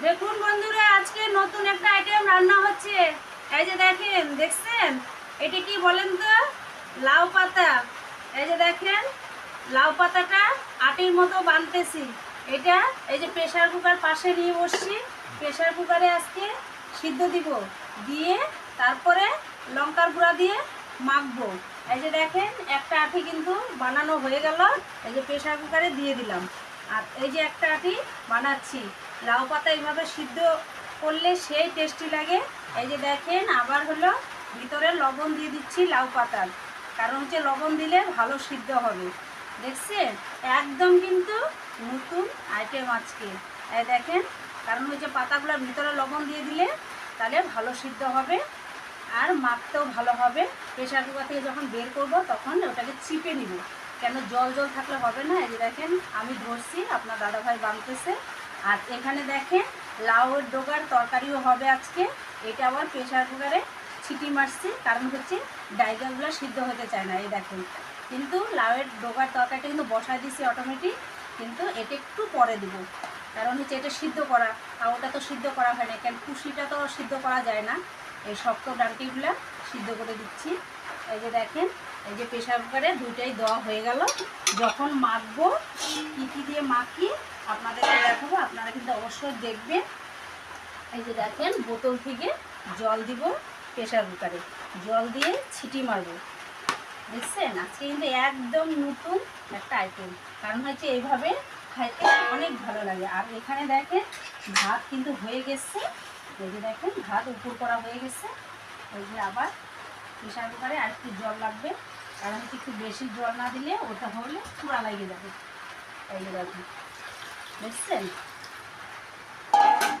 দেখুন বন্ধুরা, আজকে নতুন একটা আইটেম রান্না হচ্ছে। এই যে দেখেন, দেখছেন? এটা কি বলেন তো? লাউ পাতা। এই যে দেখেন, লাউ পাতাটা আটির মতো বানতেছি। এটা এই যে প্রেসার কুকার পাশে নিয়ে বসছি। প্রেসার কুকারে আজকে সিদ্ধ দিব। দিয়ে তারপরে লঙ্কার গুঁড়া দিয়ে মাখবো। এই যে দেখেন, একটা আঠি কিন্তু বানানো হয়ে গেল। এই যে প্রেসার কুকারে দিয়ে দিলাম। আর এই যে একটা আটি বানাচ্ছি। লাউ পাতা এইভাবে সিদ্ধ করলে সেই টেস্টি লাগে। এই যে দেখেন, আবার হলো ভিতরে লবণ দিয়ে দিচ্ছি লাউ পাতার কারণ হচ্ছে লবণ দিলে ভালো সিদ্ধ হবে। দেখছেন? একদম কিন্তু নতুন আইটেম আজকে। এই দেখেন, কারণ হচ্ছে পাতাগুলোর ভিতরে লবণ দিয়ে দিলে তাহলে ভালো সিদ্ধ হবে আর মাখতেও ভালো হবে। প্রেশার কুকার থেকে যখন বের করব তখন ওটাকে চিপে নিব। কেন? জল জল থাকলে হবে না। এই দেখেন, আমি ধরছি, আপনার দাদাভাই বানতেছে। আর এখানে দেখেন, লাউয়ের ডোগার তরকারিও হবে আজকে। এটা আবার প্রেশার কুকারে ছিটি মারছি, কারণ হচ্ছে ডাইগাগুলো সিদ্ধ হতে চায় না, এই দেখেন। কিন্তু লাউয়ের ডোগার তরকারিটা কিন্তু বসায় দিছি অটোমেটিক কিন্তু এটা একটু পরে দিব। কারণ হচ্ছে এটা সিদ্ধ করা, আর ওটা তো সিদ্ধ করা হয় না, কেন কুশিটা তো সিদ্ধ করা যায় না। এই শক্ত ডালটিগুলো সিদ্ধ করে দিচ্ছি। এই যে দেখেন, এই যে প্রেশার কুকারে দুইটাই দেওয়া হয়ে গেল। যখন মাখবো, কী দিয়ে মাখি, আপনাদেরকে দেখাবো, আপনারা কিন্তু অবশ্যই দেখবেন। এই যে দেখেন, বোতল থেকে জল দিব প্রেশার কুকারে। জল দিয়ে ছিটি মারবো। দেখছেন? আজকে কিন্তু একদম নতুন একটা আইটেম কারণ হচ্ছে এইভাবে খাইতে অনেক ভালো লাগে। আর এখানে দেখেন, ভাত কিন্তু হয়ে গেছে। এই যে দেখেন, ভাত উপর করা হয়ে গেছে। এই যে আবার প্রেশার কুকারে আর একটু জল লাগবে। আর হচ্ছে একটু বেশি জল না দিলে ওটা হলে চূড়া লাগিয়ে যাবে। তাই দেখুন বুঝছেন?